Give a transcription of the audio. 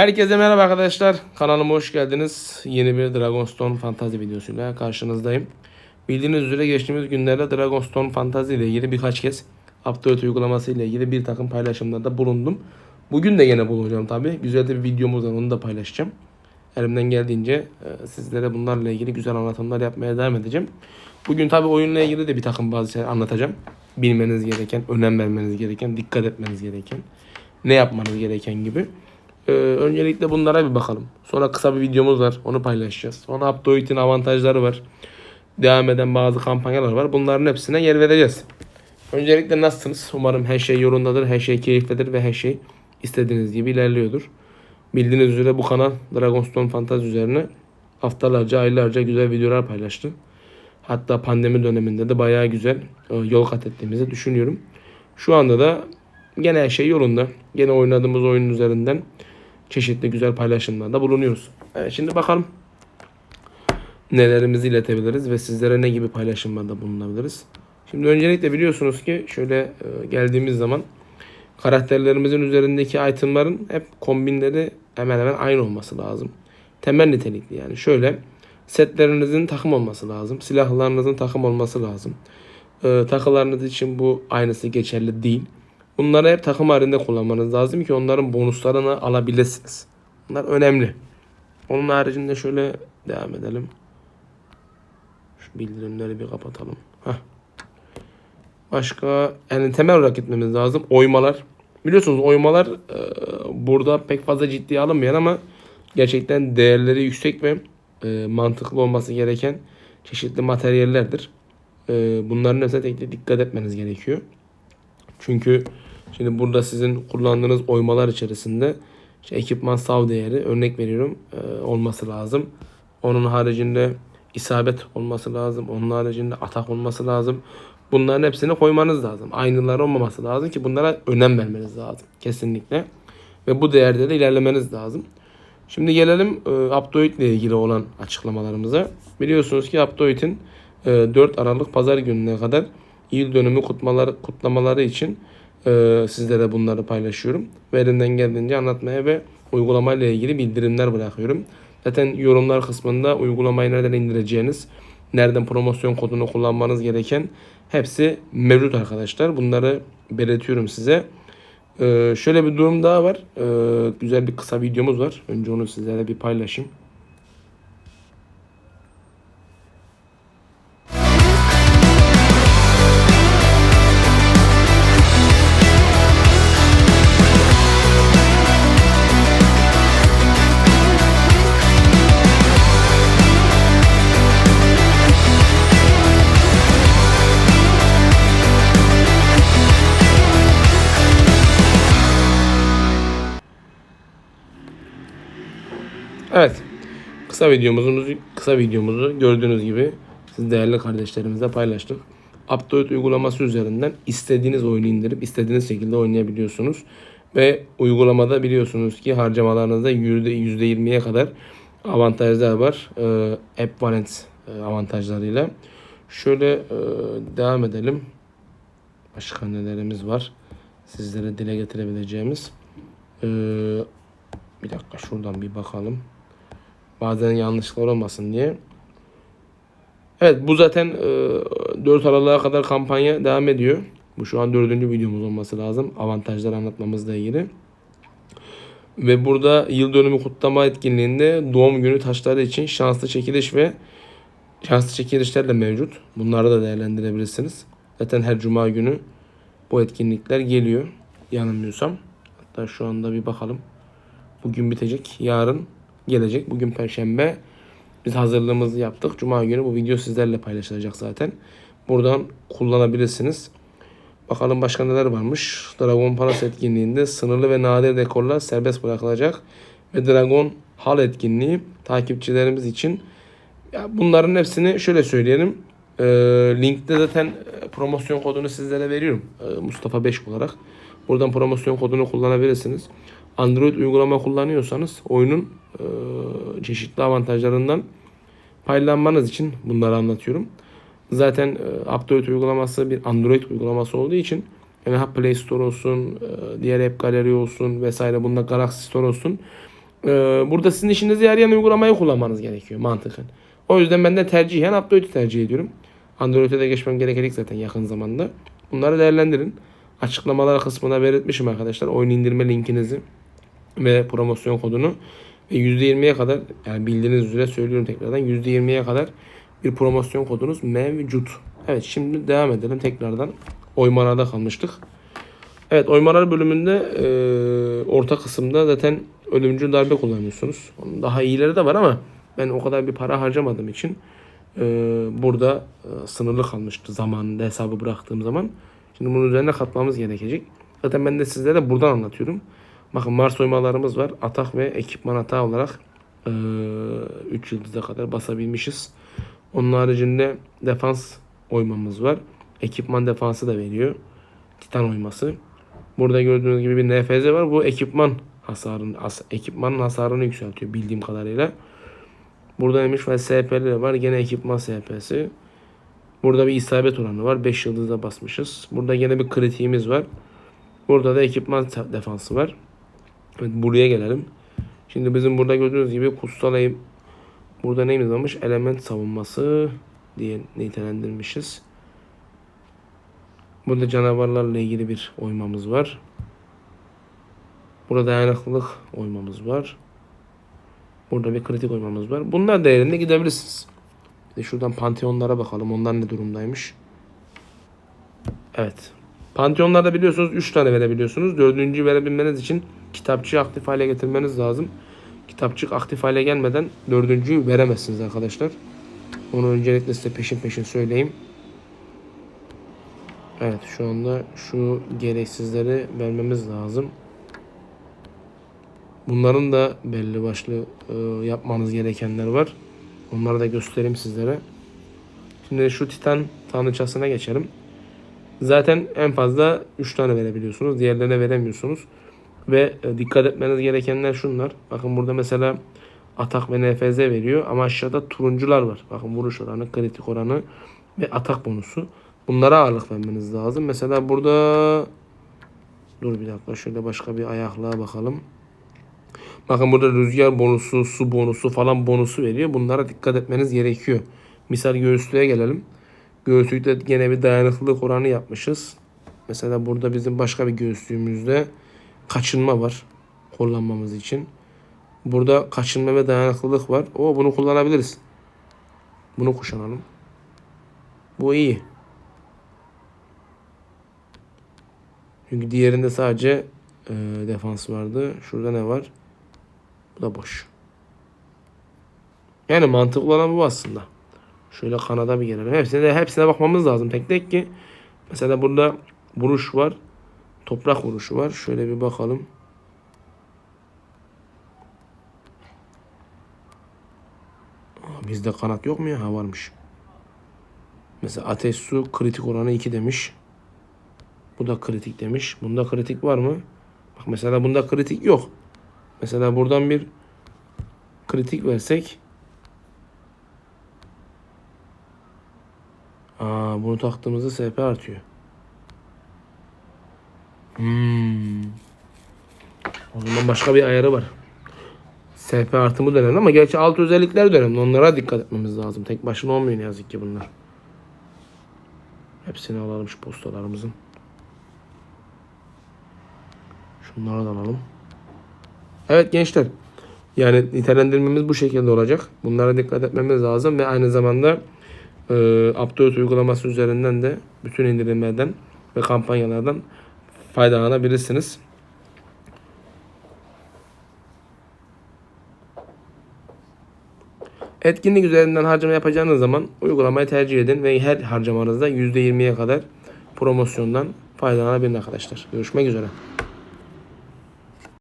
Herkese merhaba arkadaşlar. Kanalıma hoş geldiniz. Yeni bir Dragonstone Fantasy videosuyla karşınızdayım. Bildiğiniz üzere geçtiğimiz günlerde Dragonstone Fantasy ile ilgili birkaç kez Update uygulaması ile ilgili bir takım paylaşımlarda bulundum. Bugün de yine bulunacağım tabi. Güzel de bir videomuz var onu da paylaşacağım. Elimden geldiğince e, sizlere bunlarla ilgili güzel anlatımlar yapmaya devam edeceğim. Bugün tabi oyunla ilgili de bir takım bazı şeyler anlatacağım. Bilmeniz gereken, önem vermeniz gereken, dikkat etmeniz gereken, ne yapmanız gereken gibi. Ee, öncelikle bunlara bir bakalım. Sonra kısa bir videomuz var. Onu paylaşacağız. Sonra Updoit'in avantajları var. Devam eden bazı kampanyalar var. Bunların hepsine yer vereceğiz. Öncelikle nasılsınız? Umarım her şey yolundadır. Her şey keyiflidir ve her şey istediğiniz gibi ilerliyordur. Bildiğiniz üzere bu kanal Dragonstone Fantasy üzerine haftalarca, aylarca güzel videolar paylaştı. Hatta pandemi döneminde de bayağı güzel e, yol kat ettiğimizi düşünüyorum. Şu anda da gene her şey yolunda. Gene oynadığımız oyun üzerinden çeşitli güzel paylaşımlarda bulunuyoruz. Evet, şimdi bakalım nelerimizi iletebiliriz ve sizlere ne gibi paylaşımlarda bulunabiliriz. Şimdi öncelikle biliyorsunuz ki şöyle e, geldiğimiz zaman karakterlerimizin üzerindeki itemların hep kombinleri hemen hemen aynı olması lazım. Temel nitelikli yani. Şöyle setlerinizin takım olması lazım. Silahlarınızın takım olması lazım. E, takılarınız için bu aynısı geçerli değil. Bunları hep takım halinde kullanmanız lazım ki onların bonuslarını alabilirsiniz. Bunlar önemli. Onun haricinde şöyle devam edelim. Şu bildirimleri bir kapatalım. Heh. Başka yani temel olarak gitmemiz lazım. Oymalar. Biliyorsunuz oymalar e, burada pek fazla ciddiye alınmayan ama gerçekten değerleri yüksek ve e, mantıklı olması gereken çeşitli materyallerdir. E, bunların tek dikkat etmeniz gerekiyor. Çünkü şimdi burada sizin kullandığınız oymalar içerisinde işte ekipman sav değeri örnek veriyorum e, olması lazım. Onun haricinde isabet olması lazım. Onun haricinde atak olması lazım. Bunların hepsini koymanız lazım. Aynılar olmaması lazım ki bunlara önem vermeniz lazım. Kesinlikle. Ve bu değerde de ilerlemeniz lazım. Şimdi gelelim e, Updoit ile ilgili olan açıklamalarımıza. Biliyorsunuz ki Updoit'in e, 4 Aralık Pazar gününe kadar yıl dönümü kutmaları, kutlamaları için e, sizlere bunları paylaşıyorum. Ve elimden geldiğince anlatmaya ve uygulamayla ilgili bildirimler bırakıyorum. Zaten yorumlar kısmında uygulamayı nereden indireceğiniz, nereden promosyon kodunu kullanmanız gereken hepsi mevcut arkadaşlar. Bunları belirtiyorum size. Ee, şöyle bir durum daha var. Ee, güzel bir kısa videomuz var. Önce onu sizlerle bir paylaşayım. Evet. Kısa videomuzu kısa videomuzu gördüğünüz gibi siz değerli kardeşlerimizle paylaştık. Updoit uygulaması üzerinden istediğiniz oyunu indirip istediğiniz şekilde oynayabiliyorsunuz. Ve uygulamada biliyorsunuz ki harcamalarınızda %20'ye kadar avantajlar var. Ee, App Wallet e, avantajlarıyla. Şöyle e, devam edelim. Başka nelerimiz var? Sizlere dile getirebileceğimiz. Ee, bir dakika şuradan bir bakalım. Bazen yanlışlıklar olmasın diye. Evet bu zaten e, 4 Aralık'a kadar kampanya devam ediyor. Bu şu an dördüncü videomuz olması lazım. Avantajlar anlatmamızla ilgili. Ve burada yıl dönümü kutlama etkinliğinde doğum günü taşları için şanslı çekiliş ve şanslı çekilişler de mevcut. Bunları da değerlendirebilirsiniz. Zaten her cuma günü bu etkinlikler geliyor. Yanılmıyorsam. Hatta şu anda bir bakalım. Bugün bitecek. Yarın gelecek. Bugün Perşembe. Biz hazırlığımızı yaptık. Cuma günü bu video sizlerle paylaşılacak zaten. Buradan kullanabilirsiniz. Bakalım başka neler varmış. Dragon Palas etkinliğinde sınırlı ve nadir dekorlar serbest bırakılacak. Ve Dragon Hall etkinliği takipçilerimiz için. Ya bunların hepsini şöyle söyleyelim. Ee, linkte zaten promosyon kodunu sizlere veriyorum. Ee, Mustafa 5 olarak. Buradan promosyon kodunu kullanabilirsiniz. Android uygulama kullanıyorsanız oyunun e, çeşitli avantajlarından paylanmanız için bunları anlatıyorum. Zaten e, Update uygulaması bir Android uygulaması olduğu için yani Play Store olsun, e, diğer App Gallery olsun vesaire bunda Galaxy Store olsun. Ee, burada sizin işinize yarayan uygulamayı kullanmanız gerekiyor mantıken. O yüzden ben de tercihen Upload'u tercih ediyorum. Android'e de geçmem gerekecek zaten yakın zamanda. Bunları değerlendirin. Açıklamalar kısmına belirtmişim arkadaşlar. Oyun indirme linkinizi ve promosyon kodunu. Ve %20'ye kadar yani bildiğiniz üzere söylüyorum tekrardan %20'ye kadar bir promosyon kodunuz mevcut. Evet şimdi devam edelim tekrardan. Oymalarda kalmıştık. Evet oymalar bölümünde e, orta kısımda zaten ölümcül darbe kullanıyorsunuz. Onun daha iyileri de var ama ben o kadar bir para harcamadığım için e, burada e, sınırlı kalmıştı zamanında hesabı bıraktığım zaman. Şimdi bunun üzerine katmamız gerekecek. Zaten ben de sizlere buradan anlatıyorum. Bakın Mars oymalarımız var. Atak ve ekipman hata olarak 3 yıldıza kadar basabilmişiz. Onun haricinde defans oymamız var. Ekipman defansı da veriyor. Titan oyması. Burada gördüğünüz gibi bir NFZ var. Bu ekipman hasarını, as, ekipmanın hasarını yükseltiyor bildiğim kadarıyla. Burada neymiş var? SP'leri var. Gene ekipman SP'si. Burada bir isabet oranı var. 5 yıldızda basmışız. Burada gene bir kritiğimiz var. Burada da ekipman defansı var. Evet, buraya gelelim. Şimdi bizim burada gördüğünüz gibi kutsal burada neyimiz varmış? Element savunması diye nitelendirmişiz. Burada canavarlarla ilgili bir oymamız var. Burada dayanıklılık oymamız var. Burada bir kritik oymamız var. Bunlar değerinde gidebilirsiniz. Bir şuradan panteonlara bakalım. Onlar ne durumdaymış. Evet. Panteonlarda biliyorsunuz 3 tane verebiliyorsunuz. Dördüncüyü verebilmeniz için kitapçığı aktif hale getirmeniz lazım. Kitapçık aktif hale gelmeden dördüncüyü veremezsiniz arkadaşlar. Onu öncelikle size peşin peşin söyleyeyim. Evet şu anda şu gereksizleri vermemiz lazım. Bunların da belli başlı e, yapmanız gerekenler var. Onları da göstereyim sizlere. Şimdi şu Titan tanrıçasına geçelim. Zaten en fazla 3 tane verebiliyorsunuz. Diğerlerine veremiyorsunuz. Ve e, dikkat etmeniz gerekenler şunlar. Bakın burada mesela atak ve NFZ veriyor ama aşağıda turuncular var. Bakın vuruş oranı, kritik oranı ve atak bonusu. Bunlara ağırlık vermeniz lazım. Mesela burada dur bir dakika şöyle başka bir ayaklığa bakalım. Bakın burada rüzgar bonusu, su bonusu falan bonusu veriyor. Bunlara dikkat etmeniz gerekiyor. Misal göğüslüğe gelelim. Göğüslükte gene bir dayanıklılık oranı yapmışız. Mesela burada bizim başka bir göğüslüğümüzde kaçınma var kullanmamız için. Burada kaçınma ve dayanıklılık var. O bunu kullanabiliriz. Bunu kuşanalım. Bu iyi. Çünkü diğerinde sadece e, defans vardı. Şurada ne var? Bu da boş. Yani mantıklı olan bu aslında. Şöyle kanada bir gelelim. Hepsine de hepsine bakmamız lazım tek tek ki. Mesela burada vuruş var. Toprak vuruşu var. Şöyle bir bakalım. Bizde kanat yok mu ya? Ha varmış. Mesela ateş su kritik oranı 2 demiş. Bu da kritik demiş. Bunda kritik var mı? Bak mesela bunda kritik yok. Mesela buradan bir kritik versek. Aa, bunu taktığımızda SP artıyor. Hmm. O zaman başka bir ayarı var. SP artımı da önemli ama gerçi alt özellikler de önemli. Onlara dikkat etmemiz lazım. Tek başına olmuyor ne yazık ki bunlar. Hepsini alalım şu postalarımızın. Şunları da alalım. Evet gençler. Yani nitelendirmemiz bu şekilde olacak. Bunlara dikkat etmemiz lazım ve aynı zamanda e, uygulaması üzerinden de bütün indirimlerden ve kampanyalardan faydalanabilirsiniz. Etkinlik üzerinden harcama yapacağınız zaman uygulamayı tercih edin ve her harcamanızda %20'ye kadar promosyondan faydalanabilin arkadaşlar. Görüşmek üzere.